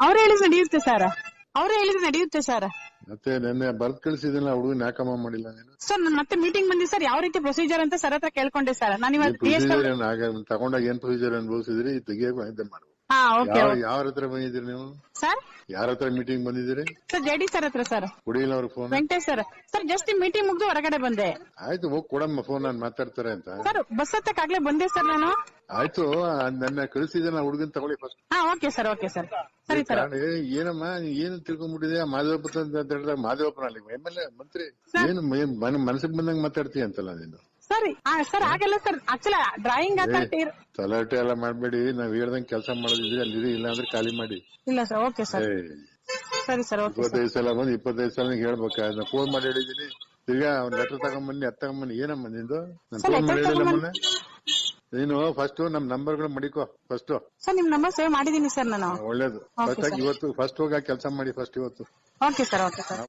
ಅವ್ರು ಹೇಳಿದ್ರೆ ನಡೆಯುತ್ತೆ ಸರ್. ಅವ್ರು ಹೇಳಿದ್ರೆ ನಡೆಯುತ್ತೆ ಸರ್. ಮತ್ತೆ ನೆನ್ನೆ ಬರ್ತ್ ಕಳ್ಸಿದಿಲ್ಲ ಹುಡುಗನ್ ಯಾಕಮ್ಮ ಮಾಡಿಲ್ಲ ನೀನು? ಸರ್ ನಾನು ಮತ್ತೆ ಮೀಟಿಂಗ್ ಬಂದಿ ಸರ್ ಯಾವ ರೀತಿ ಪ್ರೊಸೀಜರ್ ಅಂತ ಸರ್ ಹತ್ರ ಕೇಳ್ಕೊಂಡೆ ಸರ್. ನಾನು ಇವತ್ತು ಪ್ರೊಸೀಜರ್ ಏನ್ ಆಗ ತಗೊಂಡಾಗ ಏನ್ ಪ್ರೊಸೀಜರ್ ಅನುಭವಿಸಿದ್ರಿ ತೆಗಿಯಕ್ ಇದೆ ಮಾಡು ಹಾ ಓಕೆ ಯಾವ ಯಾರ ಹತ್ರ ಬಂದಿದ್ದೀರಿ ನೀವು? ಸರ್ ಯಾರ ಹತ್ರ ಮೀಟಿಂಗ್ ಬಂದಿದ್ದೀರಿ? ಸರ್ ಜೆಡಿ ಸರ್ ಹತ್ರ ಸರ್ ಕುಡಿಯಿಲ್ಲ ಅವ್ರ phone Venkatesh sir sir just meeting ಮುಗ್ದು ಹೊರಗಡೆ ಬಂದೆ. ಆಯ್ತು ಹೋಗಿ ಕೊಡಮ್ಮ ಫೋನ್ ನಾನು ಮಾತಾಡ್ತಾರೆ ಅಂತ. ಸರ್ ಬಸ್ ಹತ್ತಕ್ಕಾಗ್ಲೇ ಬಂದೆ ಸರ್ ನಾನು. ಆಯ್ತು ನನ್ನ ಕಳಿಸಿದ ಹುಡುಗನ್ ತಗೊಳ್ಳಿ ಫಸ್ಟ್ ಹಾ ಓಕೆ ಸರ್ ಓಕೆ ಸರ್ ಸರಿ ಸರ್ ಏನಮ್ಮ ನೀನ್ ಏನು ತಿಳ್ಕೊಂಡ್ಬಿಟ್ಟಿದೆ? ಮಾದೇವಪ್ಪ ಅಂತ ಹೇಳಿದಾಗ ಮಾದೇವಪ್ಪನ ಅಲ್ಲಿ ಎಂ ಎಲ್ ಎ ಮಂತ್ರಿ. ಏನು ಏನ್ ಮನಸ್ಸಿಗೆ ಬಂದಂಗ್ ಮಾತಾಡ್ತೀಯ ಅಂತಲ್ಲ ನೀನು? ಸರಿ. ಸರ್ ಆಗಲ್ಲ ಸರ್ ಆಕ್ಚುಲಿ ಡ್ರಾಯಿಂಗ್ ತಲಾಟೆ ಎಲ್ಲ ಮಾಡ್ಬೇಡಿ ನಾವ್ ಹೇಳ್ದಂಗ್ ಕೆಲಸ ಮಾಡೋದಿದ್ರೆ ಅಲ್ಲಿ ಇಲ್ಲ ಅಂದ್ರೆ ಖಾಲಿ ಮಾಡಿ. ಇಲ್ಲ ಸರ್ ಓಕೆ ಸರ್. ಏ ಸರಿ ಸರ್ ಓಕೆ ಇಪ್ಪತ್ತೈದು ಸಲ ಬಂದು ಇಪ್ಪತ್ತೈದು ಸಲ ಹೇಳ್ಬೇಕ ನಾ ಫೋನ್ ಮಾಡಿ ಹೇಳಿದೀನಿ ತಿರ್ಗಾ ಒಂದ್ ಲೆಟರ್ ತಗೊಂಬನ್ನಿ ಅದ್ ತಗೊಂಬನ್ನಿ ಏನಮ್ಮ ನಿಂದು? ನಾನು ಸರ್, ಫೋನ್ ಮಾಡಿ letter ಮೊನ್ನೆ. ನೀನು ಫಸ್ಟ್ ನಮ್ ನಂಬರ್ಗಳು ಮಡಿಕೋ ಫಸ್ಟ್ ಸರ್ ನಿಮ್ ನಂಬರ್ ಸೇವ್ ಮಾಡಿದೀನಿ ಸರ್ ನಾನು. ಒಳ್ಳೇದು. ಫಸ್ಟ್ ಆಗಿ ಇವತ್ತು ಫಸ್ಟ್ ಹೋಗಿ ಕೆಲಸ ಮಾಡಿ ಫಸ್ಟ್ ಇವತ್ತು. Okay sir okay sir.